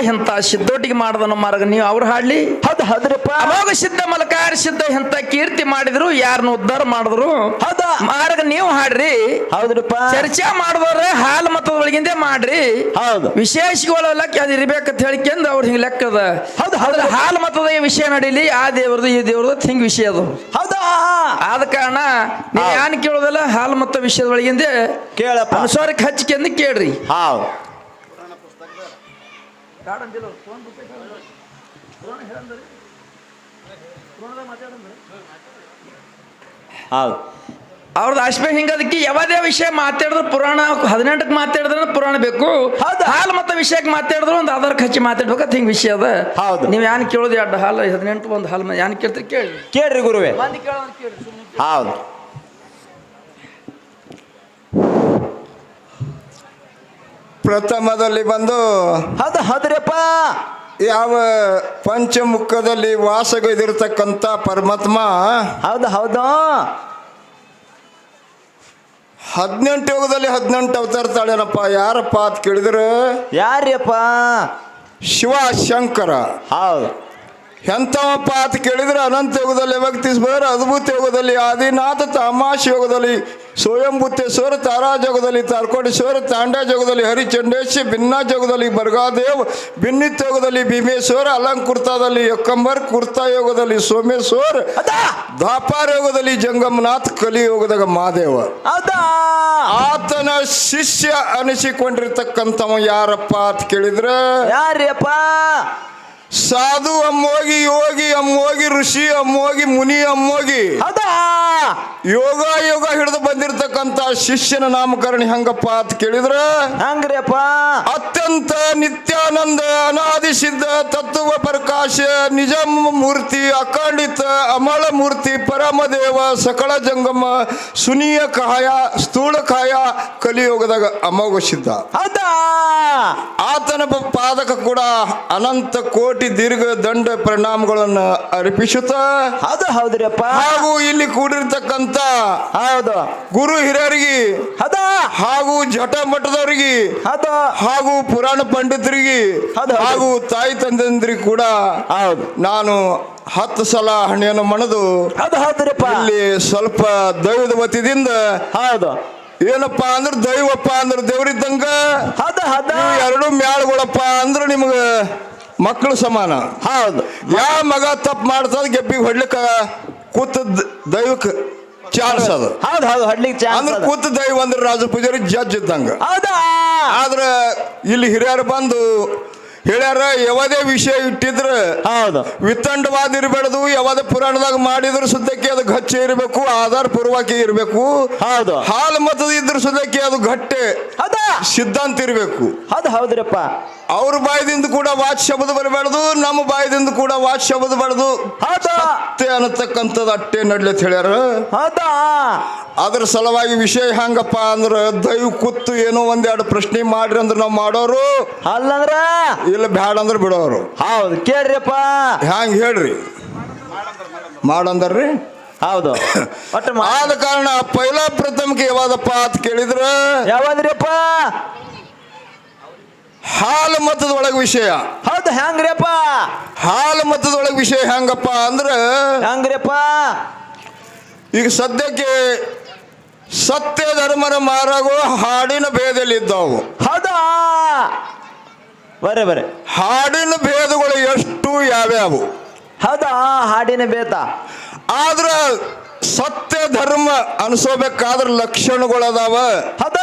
ಎಂತ ಸಿದ್ದೋಟಿಗೆ ನಮ್ಮ ಮಾರ್ಗ ನೀವು ಅವ್ರು ಹಾಡ್ಲಿ? ಹೌದು ಹದ್ರಪ್ಪ. ಅವಾಗ ಸಿದ್ಧ ಮಲಕಾರ ಸಿದ್ಧ ಎಂತ ಕೀರ್ತಿ ಮಾಡಿದ್ರು ಯಾರನ್ನ ಉದ್ಧಾರ ಮಾಡಿದ್ರು? ಹೌದಾ. ಮಾರ್ಗ ನೀವು ಹಾಡ್ರಿ. ಹೌದ್ರಪ್ಪ. ಚರ್ಚೆ ಮಾಡಿದವ್ರ ಹಾಲ್ ಮತದ ಒಳಗಿಂದೆ ಮಾಡ್ರಿ. ಹೌದು. ವಿಶೇಷಗಳೆಲ್ಲ ಅದು ಇರ್ಬೇಕಂತ ಹೇಳಿಕೆಂದ ಅವ್ರು ಹಿಂಗ್ ಲೆಕ್ಕದ. ಹೌದು, ಹೌದ್ರ ಹಾಲ್ ಮತದ ವಿಷಯ ನಡೀಲಿ ಆ ದೇವ್ರದ್ದು ಈ ದೇವ್ರದ್ದು ಹಿಂಗ್ ವಿಷಯ ಅದು. ಹೌದಾ. ಆದ ಕಾರಣ ನೀವು. ಏನ್ ಕೇಳೋದಲ್ಲ ಹಾಲ್ ಮತ ವಿಷಯದ ಒಳಗಿಂದೆ ಕೇಳಪ್ಪ. ಅನುಸಾರಕ್ಕೆ ಹಚ್ಚಿಕೆಂದು ಕೇಳ್ರಿ. ಹೌದು. ಹೌದು. ಅವ್ರದ್ದು ಅಷ್ಟೇ ಹಿಂಗ ಅದಕ್ಕೆ ಯಾವುದೇ ವಿಷಯ ಮಾತಾಡಿದ್ರು ಪುರಾಣ ಹದಿನೆಂಟಕ್ಕೆ ಮಾತಾಡಿದ್ರೆ ಪುರಾಣ ಬೇಕು. ಹೌದಾ? ಹಾಲು ಮತ್ತೆ ವಿಷಯಕ್ಕೆ ಮಾತಾಡಿದ್ರು ಒಂದು ಆಧಾರ್ ಹಚ್ಚಿ ಮಾತಾಡ್ಬೇಕಂತ ಹಿಂಗೆ ವಿಷಯ ಅದ. ಹೌದು. ನೀವು ಯಾನ್ ಕೇಳೋದು ಎರಡು ಹಾಲು ಹದಿನೆಂಟು ಒಂದು ಹಾಲು ಯಾನ್ ಕೇಳ್ತೀರಿ ಕೇಳಿ. ಕೇಳ್ರಿ ಗುರುವೆ. ಹೌದು. ಪ್ರಥಮದಲ್ಲಿ ಬಂದು ಹೌದು ಹದ್ರಪ್ಪ. ಯಾವ ಪಂಚಮುಖದಲ್ಲಿ ವಾಸಗೈದಿರ್ತಕ್ಕಂಥ ಪರಮಾತ್ಮ ಹೌದು ಹೌದು. ಹದಿನೆಂಟು ಯುಗದಲ್ಲಿ ಹದಿನೆಂಟು ಅವತಾರ ತಾಳೇನಪ್ಪ ಯಾರಪ್ಪ ಅಂತ ಕೇಳಿದ್ರೆ? ಯಾರ್ಯಪ್ಪ ಶಿವಶಂಕರ. ಹೌದು. ಎಂಥವಪ್ಪ ಅಂತ ಕೇಳಿದ್ರೆ ಅನಂತ ಯುಗದಲ್ಲಿ ವ್ಯಕ್ತಿಸ್ಬಾರ ಅದ್ಭುತ ಯೋಗದಲ್ಲಿ ಆದಿನಾಥ ತಮಾಷ ಯೋಗದಲ್ಲಿ ಸ್ವಯಂಭೂತೇಶ್ವರ ತಾರಾಜೋಗದಲ್ಲಿ ತಾರ್ಕೋಟೇಶ್ವರ ತಾಂಡ್ಯ ಜೋಗದಲ್ಲಿ ಹರಿಚಂಡೇಶ ಭಿನ್ನ ಜೋಗದಲ್ಲಿ ಬರ್ಗಾದೇವ್ ಭಿನ್ನಿತ್ ಯೋಗದಲ್ಲಿ ಭೀಮೇಶ್ವರ ಅಲಂಕೃತದಲ್ಲಿ ಯಕ್ಕಂಬರ್ ಕುರ್ತಾ ಯೋಗದಲ್ಲಿ ಸೋಮೇಶ್ವರ್ ದಾಪಾರ ಯೋಗದಲ್ಲಿ ಜಂಗಮನಾಥ್ ಕಲಿಯೋಗದಾಗ ಮಾದೇವ ಆತನ ಶಿಷ್ಯ ಅನಿಸಿಕೊಂಡಿರ್ತಕ್ಕಂಥವ ಯಾರಪ್ಪ ಅಂತ ಕೇಳಿದ್ರೆ ಯಾರ್ಯಪ್ಪ? ಸಾಧು ಅಮ್ಮೋಗಿ ಯೋಗಿ ಅಮ್ಮೋಗಿ ಋಷಿ ಅಮ್ಮೋಗಿ ಮುನಿ ಅಮ್ಮೋಗಿ. ಅದ ಯೋಗ ಯೋಗ ಹಿಡಿದು ಬಂದಿರತಕ್ಕಂತ ಶಿಷ್ಯನ ನಾಮಕರಣ ಹೆಂಗಪ್ಪ ಅಂತ ಕೇಳಿದ್ರ? ಹಂಗ್ರಿಯಪ್ಪ. ಅತ್ಯಂತ ನಿತ್ಯಾನಂದ ಅನಾದಿ ಸಿದ್ಧ ತತ್ವ ಪ್ರಕಾಶ ನಿಜ ಮೂರ್ತಿ ಅಖಂಡಿತ ಅಮಳ ಮೂರ್ತಿ ಪರಮದೇವ ಸಕಲ ಜಂಗಮ ಸುನಿಯ ಕಾಯ ಸ್ಥೂಳ ಕಾಯ ಕಲಿಯೋಗದಾಗ ಅಮೋಘ ಸಿದ್ಧ ಅದ ಆತನ ಪಾದಕ ಕೂಡ ಅನಂತ ಕೋಟಿ ದೀರ್ಘ ದಂಡ ಪರಿಣಾಮಗಳನ್ನು ಅರ್ಪಿಸುತ್ತ ಅದ ಹೌದ್ರಿಯಪ್ಪ. ಹಾಗೂ ಇಲ್ಲಿ ಕೂಡಿರ್ತಕ್ಕಂಥ ಹೌದು. ಗುರು ಹಿರಿಯರಿಗೆ ಅದ ಹಾಗೂ ಜಟ ಮಠದವರಿಗೆ ಅದ ಹಾಗೂ ಪುರಾಣ ಪಂಡಿತರಿಗೆ. ಹಾಗೂ ತಾಯಿ ತಂದೆಂದ್ರಿಗೆ ಕೂಡ ಹೌದು. ನಾನು ಹತ್ತು ಸಲ ಹಣೆಯನ್ನು ಮಣದು ಅದು ಹೌದ್ರಪ್ಪ ಇಲ್ಲಿ ಸ್ವಲ್ಪ ದೈವದ ವತಿಯಿಂದ ಹೌದು. ಏನಪ್ಪ ಅಂದ್ರೆ ದೈವಪ್ಪ ಅಂದ್ರೆ ದೇವ್ರಿದ್ದಂಗ ಹದ ಹದ. ಎರಡು ಮ್ಯಾಳ್ಗಳಪ್ಪ ಅಂದ್ರೆ ನಿಮ್ಗ ಮಕ್ಕಳು ಸಮಾನ. ಹೌದು. ಯಾವ ಮಗ ತಪ್ಪು ಮಾಡ್ತದ ಗೆಬ್ಬಿಗೆ ಹೊಡ್ಲಿಕ್ಕ ಕೂತದ್ ದೈವಕ್ಕೆ ಚಾನ್ಸ್ ಅದು. ಹೌದು ಹೌದು ಹಡ್ಲಿಕ್ಕೆ ಚಾನ್ಸ್ ಅಂದ್ರೆ ಕೂತ ದೈವ ಅಂದ್ರೆ ರಾಜ ಪೂಜಾರಿ ಜಡ್ಜ್ ಇದ್ದಂಗ. ಹೌದಾ? ಆದ್ರ ಇಲ್ಲಿ ಹಿರಿಯರು ಬಂದು ಹೇಳ್ಯಾರ ಯಾವುದೇ ವಿಷಯ ಇಟ್ಟಿದ್ರೆ ಹೌದು. ವಿತಂಡವಾದ ಇರಬಾರ್ದು ಯಾವುದೇ ಪುರಾಣದಾಗ ಮಾಡಿದ್ರ ಸುದ್ದಕ್ಕೆ ಅದು ಗಚ್ಚೆ ಇರಬೇಕು ಆಧಾರ ಪೂರ್ವಕ ಇರಬೇಕು. ಹೌದು. ಹಾಲು ಮತದ ಇದ್ರ ಸುದ್ದಕ್ಕೆ ಅದು ಘಟ್ಟೆ ಹೌದಾ? ಸಿದ್ಧಾಂತ ಇರಬೇಕು. ಹೌದು ಹೌದ್ರಪ್ಪ. ಅವ್ರ ಬಾಯದಿಂದ ಕೂಡ ವಾಚ್ ಶಬ್ದ ಬರಬಾರ್ದು ನಮ್ಮ ಬಾಯದಿಂದ ಕೂಡ ವಾಚ್ ಶಬ್ದ ಬರದು ಸತ್ಯ ಅನ್ನತಕ್ಕಂಥದ್ದು ಅಟ್ಟೆ ನಡ್ಲತ್ ಹೇಳ್ಯಾರ. ಅದ್ರ ಸಲುವಾಗಿ ವಿಷಯ ಹಂಗಪ್ಪ ಅಂದ್ರೆ ದೈವ ಕೂತು ಏನೋ ಒಂದೆರಡು ಪ್ರಶ್ನೆ ಮಾಡ್ರಿ ಅಂದ್ರೆ ನಾವು ಮಾಡೋರು. ಅಲ್ಲಂದ್ರ? ಇಲ್ಲ ಬ್ಯಾಡ ಅಂದ್ರೆ ಬಿಡೋರು. ಹೌದು ಕೇಳ್ರಿಯಪ್ಪ ಹ್ಯಾಂಗ ಹೇಳ್ರಿ? ಮಾಡಂದ್ರಿ ಹೌದು. ಆದ ಕಾರಣ ಪೈಲಾ ಪ್ರಥಮಕ್ಕೆ ಯಾವ್ದಪ್ಪ ಅಂತ ಕೇಳಿದ್ರ? ಯಾವದ್ರಿಯಪ್ಪ ಹಾಲು ಮತದೊಳಗೆ ವಿಷಯ. ಹೌದು ಹ್ಯಾಂಗ್ರಿಯಪ್ಪ? ಹಾಲು ಮತದೊಳಗೆ ವಿಷಯ ಹೆಂಗಪ್ಪ ಅಂದ್ರೆ ಹ್ಯಾಂಗ್ರಿಯಪ್ಪ? ಈಗ ಸದ್ಯಕ್ಕೆ ಸತ್ಯ ಧರ್ಮರ ಮಾರಗಳು ಹಾಡಿನ ಇದ್ದಾವು. ಹೌದಾ? ಬರೇ ಬರೇ ಹಾಡಿನ ಭೇದಗಳು ಎಷ್ಟು ಯಾವ್ಯಾವು? ಹೌದಾ ಹಾಡಿನ ಭೇದ? ಆದ್ರ ಸತ್ಯ ಧರ್ಮ ಅನ್ಸೋಬೇಕಾದ್ರ ಲಕ್ಷಣಗಳದಾವ. ಅದ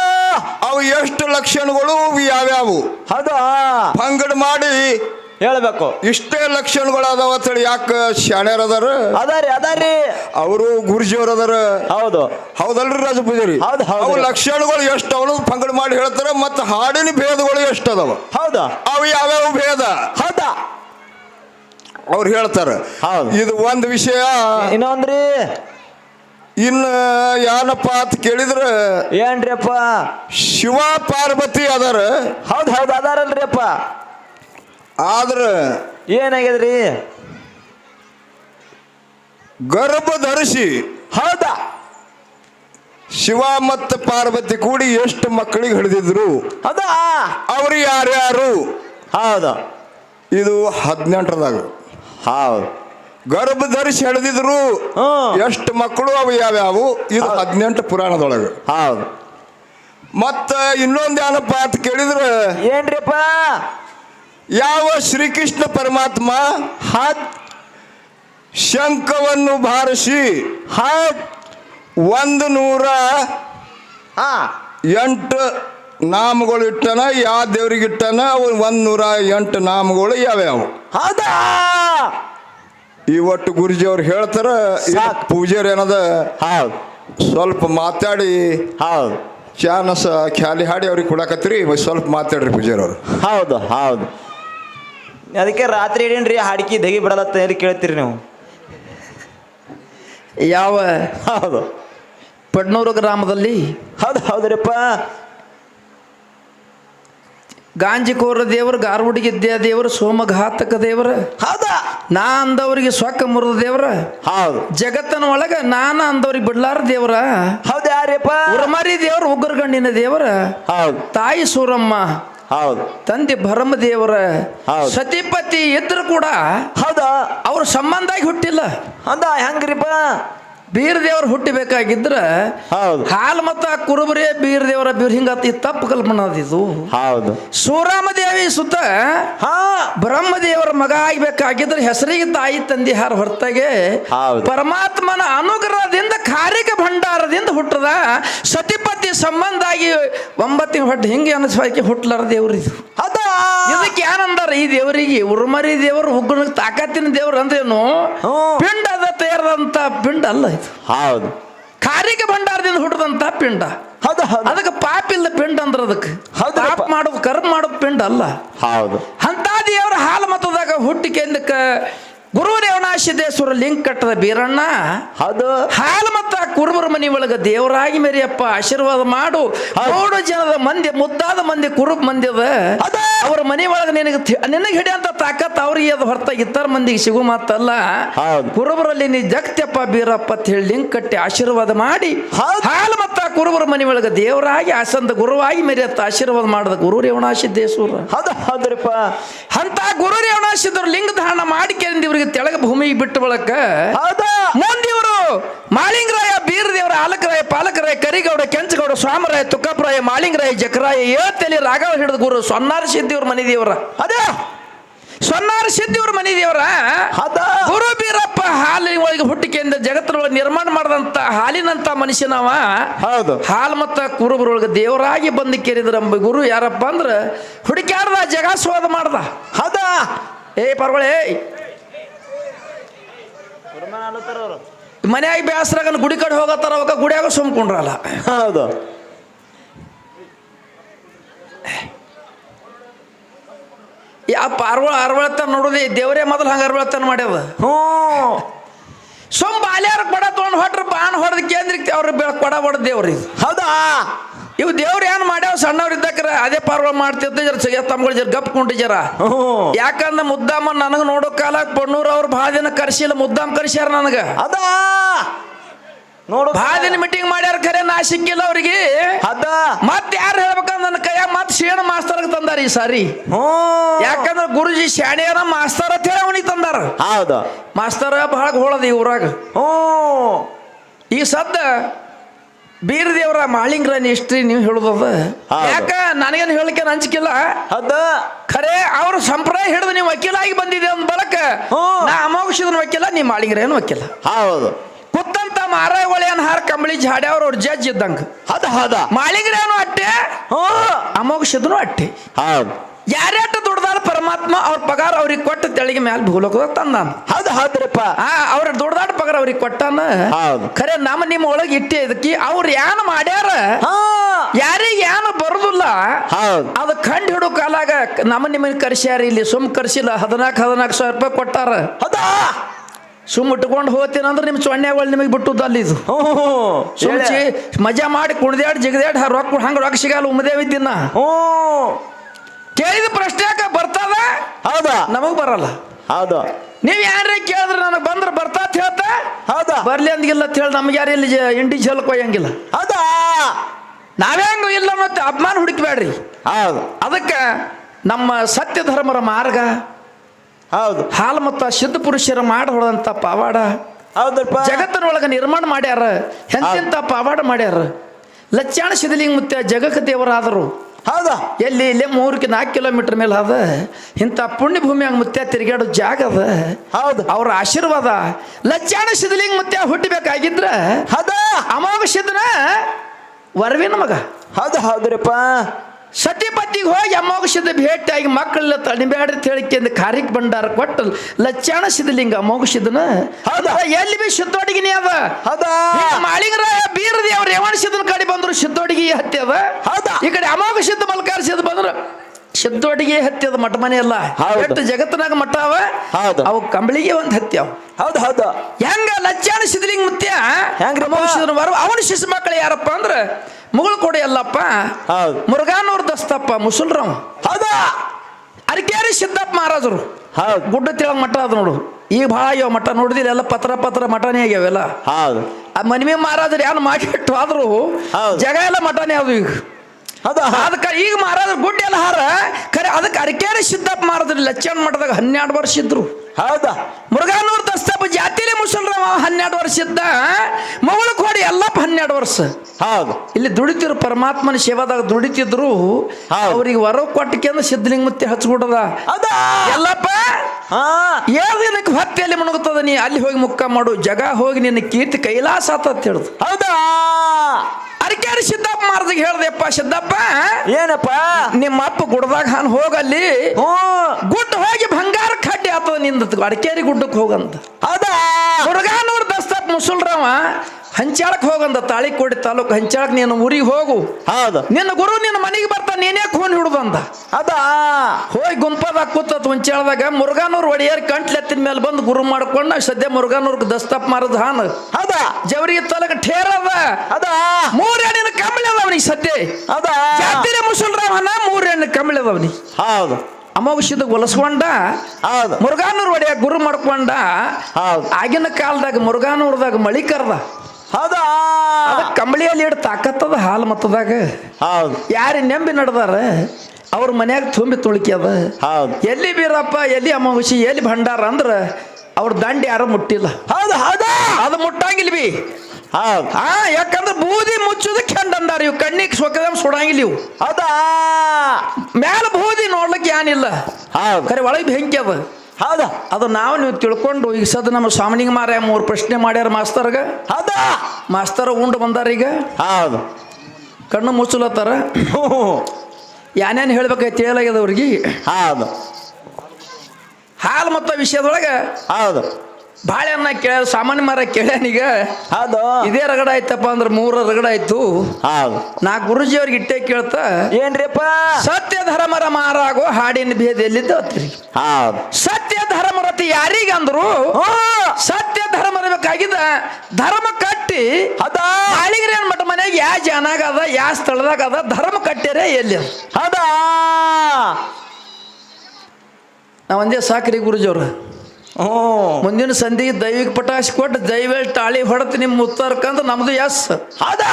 ಅವು ಎಷ್ಟು ಲಕ್ಷಣಗಳು? ಯಾವ್ಯಾವು? ಅದ ಪಂಗಡ ಮಾಡಿ ಹೇಳ್ಬೇಕು. ಇಷ್ಟೇ ಲಕ್ಷಣಗಳದಾವ ಅಂತೇಳಿ ಯಾಕೆ ಶಾಣ್ಯರ್ ಅದಾರ? ಅದಾರಿ ಅದಾರಿ ಅವರು ಗುರುಜಿಯವ್ರ ಅದಾರ. ಹೌದು. ಹೌದಲ್ರಿ ರಾಜ ಪೂಜಾರಿ ಹೌದ್. ಅವು ಲಕ್ಷಣಗಳು ಎಷ್ಟು? ಅವನು ಪಂಗಡ ಮಾಡಿ ಹೇಳ್ತಾರ ಮತ್ತು ಹಾಡಿನ ಭೇದಗಳು ಎಷ್ಟು ಅದಾವ? ಹೌದಾ. ಅವು ಯಾವ್ಯಾವ ಭೇದ? ಹೌದಾ? ಅವ್ರು ಹೇಳ್ತಾರ. ಹೌದು. ಇದು ಒಂದು ವಿಷಯ. ಇನ್ನೊಂದ್ರಿ. ಇನ್ನು ಏನಪ್ಪ ಅಂತ ಕೇಳಿದ್ರೆ ಏನ್ರಿಯಪ್ಪ? ಶಿವ ಪಾರ್ವತಿ ಅದಾರ. ಹೌದು ಹೌದು ಅದಾರಲ್ರಿಯಪ್ಪ. ಆದ್ರ ಏನಾಗ್ಯದ್ರಿ? ಗರ್ಭ ಧರಿಸಿ ಹೌದಾ. ಶಿವ ಮತ್ತು ಪಾರ್ವತಿ ಕೂಡಿ ಎಷ್ಟು ಮಕ್ಕಳಿಗೆ ಹಿಡಿದಿದ್ರು? ಹೌದಾ. ಅವ್ರು ಯಾರ್ಯಾರು? ಹೌದ. ಇದು ಹದಿನೆಂಟರದಾಗ. ಹೌದು. ಗರ್ಭ ಧರಿಸಿ ಹಿಡಿದಿದ್ರು ಹ್ಮ್. ಎಷ್ಟು ಮಕ್ಕಳು ಅವು ಯಾವ್ಯಾವು? ಇದು ಹದಿನೆಂಟು ಪುರಾಣದೊಳಗೆ. ಹೌದು. ಮತ್ತ ಇನ್ನೊಂದು ಏನಪ್ಪ ಅಂತ ಕೇಳಿದ್ರೆ ಏನ್ರಿಪ್ಪ? ಯಾವ ಶ್ರೀಕೃಷ್ಣ ಪರಮಾತ್ಮ ಹತ್ ಶಂಖವನ್ನು ಬಾರಿಸಿ ಹತ್ ಒಂದು ನೂರ ಹಾ. ಎಂಟು ನಾಮಗಳು ಇಟ್ಟನ ಯಾವ ದೇವ್ರಿಗೆ ಇಟ್ಟನ ಅವು ಒಂದು ನೂರ ಎಂಟು ನಾಮಗಳು ಯಾವ್ಯಾವು? ಹೌದಾ? ಈ ಒಟ್ಟು ಗುರುಜಿಯವ್ರು ಹೇಳ್ತಾರ ಇದು ಸಾಕ್. ಪೂಜಾರಿ ಏನದ? ಹೌದು ಸ್ವಲ್ಪ ಮಾತಾಡಿ. ಹೌದು ಚಾನಸ ಖ್ಯಾಲಿ ಹಾಡಿ ಅವ್ರಿಗೆ ಕೊಡಕತ್ತೀರಿ ಸ್ವಲ್ಪ ಮಾತಾಡ್ರಿ ಪೂಜಾರಿ ಅವ್ರು. ಹೌದು ಹೌದು. ಅದಕ್ಕೆ ರಾತ್ರಿ ಇಡೀನ್ರಿ ಹಾಡ್ಕಿ ದಗಿ ಬಿಡಲತ್ತ ಎಲ್ಲಿ ಕೇಳ್ತೀರಿ ನೀವು. ಯಾವ? ಹೌದು. ಪಡ್ನೂರು ಗ್ರಾಮದಲ್ಲಿ ಹೌದು ಹೌದ್ರಿಪ್ಪ. ಗಾಂಜಿಕೋರ ದೇವರು ಗಾರ್ವುಡಿಗಿದ್ದೆ ದೇವರು ಸೋಮಘಾತಕ ದೇವರ. ಹೌದಾ? ನಾ ಅಂದವರಿಗೆ ಸೊಕ್ಕ ಮುರಿದ ದೇವರ. ಹೌದು. ಜಗತ್ತನ ಒಳಗ ನಾನ ಅಂದವ್ರಿಗೆ ಬಿಡ್ಲಾರ ದೇವರ. ಹೌದು ಯಾರಿ ಉರಮರಿ ದೇವರ ಉಗ್ರಗಣ್ಣಿನ ದೇವರ. ಹೌದು. ತಾಯಿ ಸೂರಮ್ಮ. ಹೌದು. ತಂದೆ ಭರಮ ದೇವರ. ಹೌದು. ಸತಿಪತಿ ಇದ್ರು ಕೂಡ ಹೌದಾ? ಅವ್ರ ಸಂಬಂಧ ಆಗಿ ಹುಟ್ಟಿಲ್ಲ. ಹೌದಾ ಹೆಂಗ್ರಿಪ್ಪ? ಬೀರ್ ದೇವ್ರ ಹುಟ್ಟಿಬೇಕಾಗಿದ್ರ ಹೌದು. ಹಾಲು ಮತ್ತ ಕುರುಬರೇ ಬೀರ್ ದೇವರ ಬೀರ್ ಹಿಂಗತಿ ತಪ್ಪು ಕಲ್ಪನಾ ಅದಿದು ಹೌದು. ಸೂರಾಮ ದೇವಿ ಸುತ್ತ ಹಾ. ಬ್ರಹ್ಮದೇವರ ಮಗ ಆಗ್ಬೇಕಾಗಿದ್ರೆ ಹೆಸರಿಗೆ ತಾಯಿ ತಂದೆ ಹಾರ ಹೊರತಾಗೆ ಹೌದು. ಪರಮಾತ್ಮನ ಅನುಗ್ರಹದಿಂದ ಕಾರಿಕ ಭಂಡಾರದಿಂದ ಹುಟ್ಟದ ಸತಿಪತಿ ಸಂಬಂಧ ಆಗಿ ಒಂಬತ್ತಿನ ಹೊಟ್ಟೆ ಹಿಂಗೆ ಅನಿಸ್ಬೇಕು ಹುಟ್ಲಾರ ದೇವ್ರು ಇದು. ಹೌದಾ? ಇದಕ್ಕೆ ಏನಂದಾರ ಈ ದೇವರಿಗೆ? ಉರುಮರಿ ದೇವರು ಉಗ್ರನ ತಾಕತ್ತಿನ ದೇವ್ರು ಅಂದ್ರೇನು? ಹ್ಞೂ. ಪಿಂಡದ ತೇರದಂತ ಪಿಂಡ ಅಲ್ಲ ಇದು. ಹೌದು. ಕಾರಿಗೆ ಭಂಡಾರದಿಂದ ಹುಟ್ಟದಂತ ಪಿಂಡ. ಹೌದು ಅದಕ್ಕೆ ಪಾಪ ಇಲ್ಲ ಪಿಂಡ ಅಂದ್ರೆ ಅದಕ್ಕೆ. ಪಾಪ ಮಾಡೋದು ಕರ್ಮ ಮಾಡೋದು ಪಿಂಡ ಅಲ್ಲ. ಹೌದು. ಅಂತ ದೇವರ ಹಾಲು ಮತದಾಗ ಹುಟ್ಟಿ ಕೇಂದ್ರಕ್ಕ ಗುರು ರೇವಣಾಸಿದ್ದೇಶ್ವರ ಲಿಂಕ್ ಕಟ್ಟದ ಬೀರಣ್ಣ. ಹೌದು. ಹಾಲು ಮತ್ತ ಕುರುಬರ ಮನಿ ಒಳಗ ದೇವರಾಗಿ ಮೇರಿಯಪ್ಪ ಆಶೀರ್ವಾದ ಮಾಡು. ನೋಡು ಜನದ ಮಂದಿ ಮುದ್ದಾದ ಮಂದಿ ಕುರುಬ ಮಂದಿ ಅದ. ಅದ. ಅವ್ರ ಮನೆ ಒಳಗ ನಿನಗೆ ನಿನಗ ಹಿಡಿಯಂತ ತಾಕತ್ ಅವ್ರಿಗೆ ಅದು ಹೊರತಾಗಿ ಇತರ ಮಂದಿಗೆ ಸಿಗು ಮಾತಲ್ಲ. ಕುರುಬರಲ್ಲಿ ನೀ ಜಗತ್ಯಪ್ಪ ಬೀರಪ್ಪ ಅಂತ ಹೇಳಿ ಲಿಂಕ್ ಕಟ್ಟಿ ಆಶೀರ್ವಾದ ಮಾಡಿ. ಹೌದು. ಹಾಲು ಮತ್ತ ಕುರುಬರ ಮನೆ ಒಳಗ ದೇವರಾಗಿ ಆಸಂದ ಗುರುವಾಗಿ ಮೆರೆಯತ್ತ ಆಶೀರ್ವಾದ ಮಾಡದ ಗುರು ರೇವಣಾಶಿ ಹೌದು ಹೌದ್ರಿಪ್ಪ. ಅಂತ ಗುರು ರೇವಣಾಶಿದ್ರು ಲಿಂಗ ಧಾರಣ ಮಾಡಿ ಕೇಂದ್ರ ಇವ್ರಿಗೆ ತೆಳಗ ಭೂಮಿಗೆ ಬಿಟ್ಟು ಬಳಕ ಹೌದಾ. ಮುಂದಿವರು ಮಾಳಿಂಗರಾಯ ಆಲಕರಾಯ ಪಾಲಕರಾಯ ಕರಿಗೌಡ ಕೆಂಚಗೌಡ ಸ್ವಾಮರಾಯ ತುಕ್ಕಪ್ಪರಾಯ ಮಾಳಿಂಗರಾಯ ಜಕರಾಯ ಏತಲಿ ರಾಘವ ಹಿಡಿದ ಗುರು ಸೊನ್ನಾರ ಸಿದ್ದಿವ್ರ ಮನೆ ದೇವರ ಅದೇ. ಸೊನ್ನಾರ ಸಿದ್ದಿವ್ರ ಮನೆ ದೇವರ ಗುರು ಬೀರಪ್ಪ ಹಾಲಿನ ಒಳಗೆ ಹುಟ್ಟಿಕೆಯಿಂದ ಜಗತ್ತಿನೊಳಗೆ ನಿರ್ಮಾಣ ಮಾಡಿದಂತ ಹಾಲಿನಂತ ಮನುಷ್ಯನವ. ಹೌದು. ಹಾಲು ಮತ್ತ ಕುರುಬರೊಳಗೆ ದೇವರಾಗಿ ಬಂದು ಕೇರಿದ್ರ ಗುರು ಯಾರಪ್ಪ ಅಂದ್ರ ಹುಡುಕ್ಯಾಡ್ದ ಜಗಾಸ್ವಾದ ಮಾಡ್ದ. ಹೌದಾ. ಏ ಪರ್ವಳೆ ಮನ್ಯಾಗ ಬ್ಯಾಸ್ರಾಗ ಗುಡಿ ಕಡೆ ಹೋಗತ್ತಾರ ಅವಾಗ ಗುಡಿಯಾಗ ಸುಮ್ಕೊಂಡ್ರಲ್ಲ. ಹೌದು. ಯಾ ಪಾರ್ವಳ ಅರ್ವಳತನ ನೋಡುದಿ ದೇವರೇ ಮೊದಲು ಹಂಗ ಅರ್ವಳತನ ಮಾಡ್ಯದ ಹ್ಞೂ. ಸುಮ್ ಬಾಲ್ಯಾರ ಕೊಡ ತೊಗೊಂಡು ಹೊಟ್ರ ಬಾಣ ಹೊಡೆದ ಕೇಂದ್ರಕ್ಕೆ ಅವ್ರ ಬೆ- ಕೊಡ ಹೊಡೆದ ದೇವ್ರಿ ಹೌದಾ? ಇವು ದೇವ್ರು ಏನು ಮಾಡ್ಯಾವ ಸಣ್ಣವ್ರು ಇದ್ದಕ್ರ ಅದೇ ಪರ್ವ ಮಾಡ್ತಿದ್ದ ಜರ ಸಿಗ ತಮ್ಗಳು ಜರ ಗಪ್ ಕುಂಟಿ ಜರ. ಯಾಕಂದ್ರೆ ಮುದ್ದಾಮ ನನಗೆ ನೋಡೋ ಕಾಲ ಬಣ್ಣೂರು ಅವ್ರು ಭಾಳ ದಿನ ಕರ್ಸಿಲ್ಲ ಮುದ್ದಾಮ್ ಕರ್ಸ್ಯಾರ ನನಗೆ. ಅದ? ನೋಡು. ಭಾಳ ದಿನ ಮೀಟಿಂಗ್ ಮಾಡ್ಯಾರ ಖರೆ ನಾ ಸಿಕ್ಕಿಲ್ಲ ಅವ್ರಿಗೆ. ಅದ? ಮತ್ ಯಾರು ಹೇಳ್ಬೇಕಂದ್ರೆ ನನ್ನ ಕೈಯಾಗ ಮತ್ ಶೇಣ ಮಾಸ್ತರ್ಗೆ ತಂದಾರ ಈ ಸಾರಿ. ಯಾಕಂದ್ರೆ ಗುರುಜಿ ಶಾಣಿಯರ ಮಾಸ್ತರ್ ಅಂತ ಹೇಳಿ ಅವನಿಗೆ ತಂದಾರ. ಹೌದು. ಮಾಸ್ತರ ಬಹಳ ಹೋಳದ ಈ ಊರಾಗ. ಹ್ಞೂ. ಈ ಸದ್ದ ಬೀರ್ ದೇವರ ಮಾಳಿಂಗ್ರ ಎಷ್ಟ್ರಿ ನೀವು ಹೇಳುದದ? ಹೌದು. ಯಾಕ? ನನಗೇನು ಹೇಳಕ್ಕೆ ಅಂಜಿಕಿಲ್ಲ ಅದ ಖರೆ ಅವ್ರ ಸಂಪ್ರದಾಯ ಹಿಡಿದು ನೀವು ವಕೀಲಾಗಿ ಬಂದಿದೆ ಅಂದ ಬಳಕ ಹ್ಞೂ. ನಾ ಅಮೋಘಿಸಿದನು ವಕೀಲ ನೀ ಮಾಳಿಂಗ್ರ ಏನು ವಕೀಲ. ಹೌದು. ಕುತ್ತಂತ ಮಾರಾಯ ಒಳೆಯನ್ ಹಾರ ಕಂಬಳಿ ಜಾಡ್ಯಾವ್ರ ಅವ್ರ ಜಡ್ಜ್ ಇದ್ದಂಗ. ಹೌದಾ ಮಾಳಿಂಗ್ರ ಏನು ಅಟ್ಟೆ ಹ್ಞೂ. ಅಮೋಘಿಸಿದನು ಅಟ್ಟೆ. ಹೌದು. ಯಾರ್ಯಾಟ ದುಡ್ದಾರ ಪರಮಾತ್ಮ ಅವ್ರ ಪಗಾರ ಅವ್ರಿಗೆ ಕೊಟ್ಟು ತೆಳಗಿ ಮ್ಯಾಲ ಭೂಲೋಕದಾಗ ತಂದ ಹೌದು ಹೌದ್ರಪ್ಪ. ಆ ಅವ್ರ ದುಡ್ದಾಟ ಪಗಾರ ಅವ್ರಿಗೆ ಕೊಟ್ಟಾನ. ಹೌದು. ಖರೆ ನಮ್ಮ ನಿಮ್ಮ ಒಳಗೆ ಇಟ್ಟೆ ಇದಕ್ಕೆ ಅವ್ರು ಏನ್ ಮಾಡ್ಯಾರ? ಹಾ. ಯಾರಿಗೆ ಏನು ಬರುದಿಲ್ಲ? ಹೌದು. ಅದು ಕಂಡು ಹಿಡು ಕಾಲಾಗ ನಮ್ಮ ನಿಮ್ಮನ್ನ ಕರ್ಸ್ಯಾರ ಇಲ್ಲಿ ಸುಮ್ ಕರ್ಸಿಲ್ಲ ಹದಿನಾಲ್ಕು ಹದಿನಾಲ್ಕು ಸಾವಿರ ರೂಪಾಯಿ ಕೊಟ್ಟಾರ. ಹೌದಾ? ಸುಮ್ ಇಟ್ಕೊಂಡು ಹೋಗ್ತೀನಿ ಅಂದ್ರೆ ನಿಮ್ಮ ಸೊನ್ನೆಗಳು ನಿಮಗೆ ಬಿಟ್ಟುದಲ್ಲ ಇದು. ಹ್ಞೂ ಸುಮ್ಚಿ ಮಜಾ ಮಾಡಿ ಕುಣ್ದ್ಯಾಡ್ ಜಿಗದ್ಯಾಡ್ ರೊಕ್ಕ ಹಂಗ ರೊಕ್ಕ ಸಿಗಲ್ಲ ತಿನ್ನ ಹ್ಞೂ ಕೇಳಿದ ಪ್ರಶ್ನೆ ಯಾಕೆ ಬರ್ತದ? ಹೌದಾ? ನಮಗ್ ಬರಲ್ಲ. ಹೌದು. ನೀವ್ ಯಾರೇ ಕೇಳಿದ್ರೆ ನನಗೆ ಬಂದ್ರೆ ಬರ್ತಾ ಅಂತ ಹೇಳ್ತಾ? ಹೌದಾ? ಬರ್ಲಿ ಅಂದಿಲ್ಲ ಅಂತ ಹೇಳಿ ನಮ್ಗೆ ಯಾರು ಇಲ್ಲಿ ಜ- ಇಂಡಿ ಜಲ್ ಕೊಯ್ಯಂಗಿಲ್ಲ. ಹೌದಾ? ನಾವ್ಯಾಂಗು ಇಲ್ಲ ಮತ್ತೆ ಅಭಿಮಾನ ಹುಡುಕ್ಬೇಡ್ರಿ ಹೌದು. ಅದಕ್ಕೆ ನಮ್ಮ ಸತ್ಯ ಧರ್ಮರ ಮಾರ್ಗ ಹೌದು. ಹಾಲು ಮತ್ತು ಸಿದ್ಧ ಪುರುಷರ ಮಾಡಿ ಹೊಡೆದಂಥ ಪಾವಾಡ ಹೌದಪ್ಪ ಜಗತ್ತಿನೊಳಗೆ ನಿರ್ಮಾಣ ಮಾಡ್ಯಾರ ಎಂತೆಂಥ ಪಾವಾಡ ಮಾಡ್ಯಾರ. ಲಚ್ಚಾಣ ಸಿದ್ಧಲಿಂಗ ಮುತ್ಯ ಜಗಕ್ಕೆ ದೇವರಾದರು. ಹೌದಾ. ಎಲ್ಲಿ ಇಲ್ಲೇ ಮೂರಕ್ಕೆ ನಾಲ್ಕು ಕಿಲೋಮೀಟರ್ ಮೇಲೆ ಅದ. ಇಂಥ ಪುಣ್ಯ ಭೂಮಿಯಾಗ ಮುತ್ಯ ತಿರುಗಾಡೋ ಜಾಗ ಅದ. ಹೌದು. ಅವ್ರ ಆಶೀರ್ವಾದ. ಲಚ್ಚಾಣ ಶಿದಲಿಂಗ್ ಮುತ್ಯ ಹುಟ್ಟಬೇಕಾಗಿದ್ರ ಹದ. ಅಮೋಘ ಸಿದ್ಧನ ವರವಿನ ಮಗ. ಹೌದು ಹೌದ್ರಪ್ಪ. ಸತಿಪತಿಗೆ ಹೋಗಿ ಅಮೋಘ ಸಿದ್ಧ ಭೇಟಿಯಾಗಿ ಮಕ್ಕಳೆಲ್ಲ ತಣಿಬೇಡ್ರಿ ತಿಳಿಕೆಂದು ಕಾರಿಕ್ ಭಂಡಾರ ಕೊಟ್ಟು ಲಚ್ಚಾಣ ಸಿದ್ಧಲಿಂಗ ಅಮೋಘ ಸಿದ್ಧನ ಹೌದಾ? ಎಲ್ಲಿ ಬಿ ಸಿದ್ದೊಡಗಿನಿ ಅದ ಹೌದಾ ಮಾಳಿಂಗರಾಯ ಬೀರದಿ ಅವ್ರು ರೇವಣ ಸಿದ್ಧನ ಕಡೆ ಬಂದ್ರು ಸಿದ್ದೊಡಗಿ ಹತ್ತಿ ಅದ ಹೌದಾ? ಈ ಕಡೆ ಅಮೋಘ ಸಿದ್ಧ ಮಲ್ಕಾರ ಸಿದ್ಧ ಬಂದ್ರು ಸಿದ್ದೊಡಗಿ ಹತ್ಯದ ಮಠ ಮನೆ ಅಲ್ಲ. ಎಷ್ಟು ಜಗತ್ತಿನಾಗ ಮಠ ಅವ? ಹೌದು. ಅವು ಕಂಬಳಿಗೆ ಒಂದು ಹತ್ತಿ ಅವ. ಹೌದು ಹೌದು. ಹೆಂಗ ಲಚ್ಚಾಣ ಸಿದ್ಲಿಂಗ್ ಮುತ್ಯ? ಬರ ಅವನ ಶಿಶು ಮಕ್ಕಳು ಯಾರಪ್ಪ ಅಂದ್ರ ಮುಗುಳು ಕೊಡಿ ಅಲ್ಲಪ್ಪ. ಹೌದು. ಮುರುಘಾನವ್ರ ದಸ್ತಪ್ಪ ಮುಸುಲ್ರವ್. ಹೌದಾ. ಅರಕೇರಿ ಸಿದ್ದಪ್ಪ ಮಹಾರಾಜರು. ಹೌದು. ಗುಡ್ಡ ತಿಳಗ್ ಮಠ ಅದ ನೋಡು. ಈಗ ಭಾಳ ಆಗ್ಯಾವ ಮಠ. ನೋಡಿದಿಲ್ಲ ಎಲ್ಲ ಪತ್ರ ಪತ್ರ ಮಠನೇ ಆಗ್ಯಾವೆಲ್ಲ. ಹೌದು. ಆ ಮನಿಮೆ ಮಹಾರಾಜರು ಯಾರು ಮಾಡಿಟ್ಟು ಆದ್ರು. ಜಗ ಎಲ್ಲ ಮಠನೇ ಅದು ಈಗ. ಹೌದಾ? ಅದಕ್ಕೆ ಈಗ ಮಹಾರಾಜರು ಗುಡ್ಡ ಎಲ್ಲ ಹಾರ ಖರೆ ಅದಕ್ಕೆ ಅರಕೇರಿ ಸಿದ್ದಪ್ಪ ಮಾರದ್ರಿ ಲಚ್ಚಣ ಮಠದಾಗ ಹನ್ನೆರಡು ವರ್ಷ ಇದ್ರು. ಹೌದಾ? ಮುರುಘಾನೂರ್ ದಸ್ತಪ್ಪ ಜಾತಿಲಿ ಮುಸಲ್ರವ ಹನ್ನೆರಡು ವರ್ಷ ಇದ್ದ ಮಗಳು ಕೋಡಿ ಎಲ್ಲಪ್ಪ ಹನ್ನೆರಡು ವರ್ಷ. ಹೌದು. ಇಲ್ಲಿ ದುಡಿತಿರು ಪರಮಾತ್ಮನ ಸೇವಾದಾಗ ದುಡಿತಿದ್ರು. ಅವ್ರಿಗೆ ವರ ಕೊಟ್ಟಕ್ಕೆ ಸಿದ್ಧಲಿಂಗ ಮತ್ತೆ ಹಚ್ಕೊಡದ ಎಲ್ಲಪ್ಪ ಏಳು ದಿನಕ್ಕೆ ಹೊತ್ತೆಯಲ್ಲಿ ಮುಣಗುತ್ತದ ನೀ ಅಲ್ಲಿ ಹೋಗಿ ಮುಕ್ಕ ಮಾಡು ಜಗ ಹೋಗಿ ನಿನ್ನ ಕೀರ್ತಿ ಕೈಲಾಸ ಆತ ಹೇಳುದು. ಹೌದಾ? ಅರಕೇರಿ ಸಿದ್ದಪ್ಪ ಮಾರ್ದಿಗೆ ಹೇಳ್ದೆಪ್ಪ ಸಿದ್ದಪ್ಪ ಏನಪ್ಪ? ನಿಮ್ಮ ಅಪ್ಪ ಗುಡ್ದಾಗ ಹಾನ್ ಹೋಗಲ್ಲಿ ಗುಡ್ಡ ಹೋಗಿ ಬಂಗಾರ ಕಡ್ಡಿ ಆತದ ನಿಂದ ಅಡಕೇರಿ ಗುಡ್ಡಕ್ಕೆ ಹೋಗಂತ. ಹೌದಾ? ಮುರುಘಾನೂರ್ ದಸ್ತಪ್ಪ ಮುಸುಲ್ರವ ಹಂಚಾಳಕ್ ಹೋಗಂದ ತಾಳಿಕೋಡಿ ತಾಲೂಕು ಹಂಚಾಳಕ್ ನೀನು ಊರಿಗೆ ಹೋಗು. ಹೌದು. ನಿನ್ನ ಗುರು ನಿನ್ನ ಮನೆಗೆ ಬರ್ತಾ ನೀನೇ ಖೂನ್ ಹಿಡುದಂದ ಅದ. ಹೋಗಿ ಗುಂಪದಾಗ ಕೂತತ್ ಹಂಚಾಳದಾಗ ಮುರುಘಾನೂರ್ ಒಡೆಯರ್ ಕಂಟ್ಲೆತ್ತಿನ ಮೇಲೆ ಬಂದು ಗುರು ಮಾಡ್ಕೊಂಡು ಸದ್ಯ ಮುರುಘಾನೂರ್ ದಸ್ತಪ್ ಮಾರದ ಹಾನ್. ಅದ? ಜವರಿ ತಲಕ ಠೇರ್ ಅದ. ಮೂರ್ ಹೆಣ್ಣಿನ ಕಂಬಳಿ ಅದ ಅವನಿಗೆ ಸದ್ಯ. ಅದೇ? ಜಾತಿರೆ ಮೂರ್ ಹೆಣ್ಣಿನ ಕಂಬಳಿ ಅವನಿ ಹೌದು. ಅಮಾವಾಸ್ಯದ ಹೊಲಸ್ಕೊಂಡ ಹೌದು. ಮುರುಘಾನೂರ್ ಒಡೆಯ ಗುರು ಮಾಡ್ಕೊಂಡ ಹೌದು. ಆಗಿನ ಕಾಲದಾಗ ಮುರುಘಾನೂರ್ದಾಗ ಮಳಿ ಕರ್ದ. ಹೌದಾ? ಕಂಬಳಿಯಲ್ಲಿ ಇಡ್ ತಾಕತ್ತದ ಹಾಲು ಮತ್ತದಾಗ. ಹೌದು. ಯಾರು ನೆಂಬಿ ನಡೆದಾರ ಅವ್ರ ಮನ್ಯಾಗ ತುಂಬಿ ತುಳುಕಿ ಅದ. ಹೌದು. ಎಲ್ಲಿ ಬೀರಪ್ಪ ಎಲ್ಲಿ ಅಮಾವಾಸ್ಯೆ ಎಲ್ಲಿ ಭಂಡಾರ ಅಂದ್ರ ಅವ್ರ ದಂಡ ಯಾರು ಮುಟ್ಟಿಲ್ಲ. ಹೌದು ಹೌದಾ. ಅದು ಮುಟ್ಟಂಗಿಲ್ಲ ಬಿ. ಹೌದು. ಹಾ ಯಾಕಂದ್ರೆ ಬೂದಿ ಮುಚ್ಚುದಕ್ಕೆ ಹೆಂಡ ಅಂದಾರ ಇವು ಕಣ್ಣಿಗೆ ಸೊಕ್ಕದ ಸುಡಂಗಿಲ್ಲ ಇವು. ಹೌದಾ? ಮ್ಯಾಲ ಬೂದಿ ನೋಡ್ಲಿಕ್ಕೆ ಏನಿಲ್ಲ ಹೌದು. ಖರೆ ಒಳಗೆ ಬೆಂಕಿ ಅದ. ಹೌದಾ? ಅದು ನಾವು ನೀವು ತಿಳ್ಕೊಂಡು ಈಗ ಸದ್ ನಮ್ಮ ಸ್ವಾಮಿನಿಗೆ ಮಾರ ಮೂರು ಪ್ರಶ್ನೆ ಮಾಡ್ಯಾರ ಮಾಸ್ತರ್ಗ. ಹೌದಾ? ಮಾಸ್ತರ್ ಉಂಡು ಬಂದಾರ ಈಗ. ಹೌದು. ಕಣ್ಣು ಮುಚ್ಚಲತ್ತಾರ. ಏನೇನು ಹೇಳ್ಬೇಕೈತಿ ಹೇಳಾಗ್ಯದ ಅವ್ರಿಗೆ. ಹೌದು. ಹಾಲು ಮತ್ತು ವಿಷಯದೊಳಗೆ ಹೌದು. ಬಾಳೆಹಣ್ಣ ಕೇಳ ಸಾಮಾನ್ಯ ಮರ ಕೇಳ್ಯಾನೀಗ ಹೌದು. ಇದೇ ರಗಡ ಆಯ್ತಪ್ಪ ಅಂದ್ರೆ ಮೂರ ರಗಡ ಆಯ್ತು. ಹೌದು. ನಾ ಗುರುಜಿ ಅವ್ರಿಗೆ ಇಟ್ಟೆ ಕೇಳ್ತಾ ಏನ್ರಿಪ್ಪ? ಸತ್ಯ ಧರ್ಮರ ಮಾರಾಗೋ ಹಾಡಿನ ಭೇದ ಎಲ್ಲಿದ್ದ ಹೌದು. ಸತ್ಯ ಧರ್ಮರತಿ ಯಾರಿಗಂದ್ರು ಸತ್ಯ ಧರ್ಮ ಇರಬೇಕಾಗಿದ್ದ ಧರ್ಮ ಕಟ್ಟಿ ಅದ ಮಾಳಿಗರೇನ್ ಮಟ ಮನೆಯಾಗ? ಯಾ ಜನಾಗ ಅದ ಯಾ ಸ್ಥಳದಾಗ ಅದ ಧರ್ಮ ಕಟ್ಟ್ಯಾರೆ ಎಲ್ಲಿ ಅದ? ಹೌದಾ. ನಾ ಒಂದೇ ಸಾಕ್ರಿ ಗುರುಜವ್ರು ಹ್ಞೂ ಮುಂದಿನ ಸಂಧಿಗೆ ದೈವಿಕ ಪಟಾಶ್ ಕೊಟ್ಟು ದಯವೇಳಿ ತಾಳಿ ಹೊಡೆತು ನಿಮ್ಮ ಉತ್ತರಕ್ಕಂದ್ರೆ ನಮ್ದು ಎಸ್. ಹೌದಾ?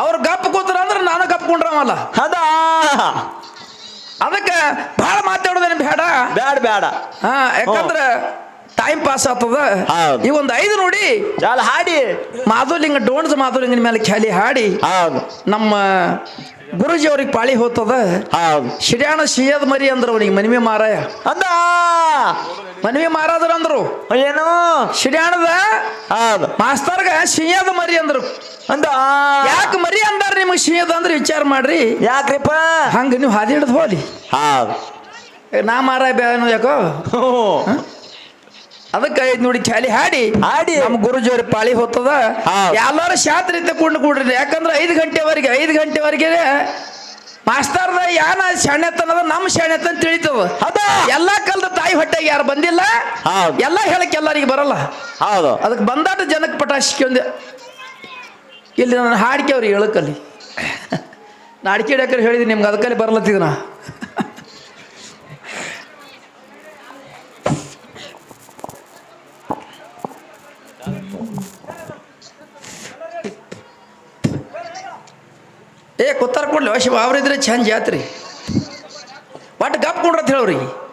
ಅವ್ರು ಗಪ್ ಕೂತ್ರ ಅಂದ್ರೆ ನಾನು ಗಪ್ ಕುಂಡ್ರವಲ್ಲ. ಹೌದಾ? ಅದಕ್ಕೆ ಭಾಳ ಮಾತಾಡೋದೇನು ಬೇಡ ಬೇಡ ಬೇಡ ಹಾ ಯಾಕಂದ್ರೆ ಟೈಮ್ ಪಾಸ್ ಆಗ್ತದ. ಹೌದು. ಈ ಒಂದು ಐದು ನೋಡಿ. ಹಾಡಿ. ಮಾಧುಲಿಂಗ ಡೋಣ್ಸ್ ಮಾಧುಲಿಂಗನ ಮೇಲೆ ಖ್ಯಾಲಿ ಹಾಡಿ. ನಮ್ಮ ಗುರುಜಿ ಅವ್ರಿಗೆ ಪಾಳಿ ಹೋಗ್ತದ ಹೌದು. ಶಿಡ್ಯಾಣ ಸಿಯದ ಮರಿ ಅಂದ್ರ ಅವನಿಗೆ ಮನಿಮೆ ಮಾರಾಯ. ಅಂದ? ಮನಿಮೆ ಮಾರಾದ್ರ ಅಂದ್ರು. ಏನು ಶಿಡ್ಯಾಣದ ಮಾಸ್ತರ್ಗ ಸಿಂಹದ ಮರಿ ಅಂದ್ರು. ಅಂದ? ಯಾಕೆ ಮರಿ ಅಂದಾರ ನಿಮಗೆ ಶಿಯದ ಅಂದ್ರೆ ವಿಚಾರ ಮಾಡ್ರಿ. ಯಾಕ್ರಿಪ್ಪ? ಹಂಗ ನೀವು ಹಾದಿ ಹಿಡಿದು ಹೌದು. ನಾ ಮಾರಾಯ ಬೇನು ಯಾಕೋ? ಹ್ಞೂ ಅದಕ್ಕೆ ಐದ್ ನೋಡಿ ಚಾಲಿ ಹಾಡಿ. ಹಾಡಿ. ನಮ್ಮ ಗುರುಜೋರ್ ಪಾಳಿ ಹೋಗ್ತದ ಎಲ್ಲಾರು ಶಾತ್ರಿ ಕೊಂಡು ಕೂಡ್ರಿ. ಯಾಕಂದ್ರೆ ಐದು ಗಂಟೆವರೆಗೆ ಐದು ಗಂಟೆವರೆಗೆ ಮಾಸ್ತರ್ದ ಯಾನ ಶಾಣ್ಯತನದ ನಮ್ಮ ಶಾಣ್ಯತನ ತಿಳಿತದ. ಅದ ಎಲ್ಲಾ ಕಾಲದ ತಾಯಿ ಹೊಟ್ಟೆಗೆ ಯಾರು ಬಂದಿಲ್ಲ. ಹೌದು. ಎಲ್ಲ ಹೇಳಕ್ಕೆ ಎಲ್ಲರಿಗೆ ಬರಲ್ಲ. ಹೌದು. ಅದಕ್ಕೆ ಬಂದಾಟ ಜನಕ್ಕೆ ಪಟಾಶಿಕೊಂಡೆ ಇಲ್ಲಿ ನಾನು ಹಾಡಿಕೆ ಅವ್ರಿಗೆ ಹೇಳಕ್ಕಲ್ಲಿ ನಾ ಅಡಿಕೆ ಹಿಡಿಯಕ್ಕೆ ಹೇಳಿದ್ದೀನಿ ನಿಮ್ಗೆ ಅದಕ್ಕಲ್ಲಿ ಬರ್ಲತ್ತಿದ ನಾ ಕೊಡ್ಲಿ ಶಿವ ಅವ್ರಿದ್ರೆ ಚಂದ ಜಾತ್ರಿ. ಒಟ್ಟು ಗಪ್ ಕೊಡ್ರತ್ ಹೇಳೋರಿಗೆ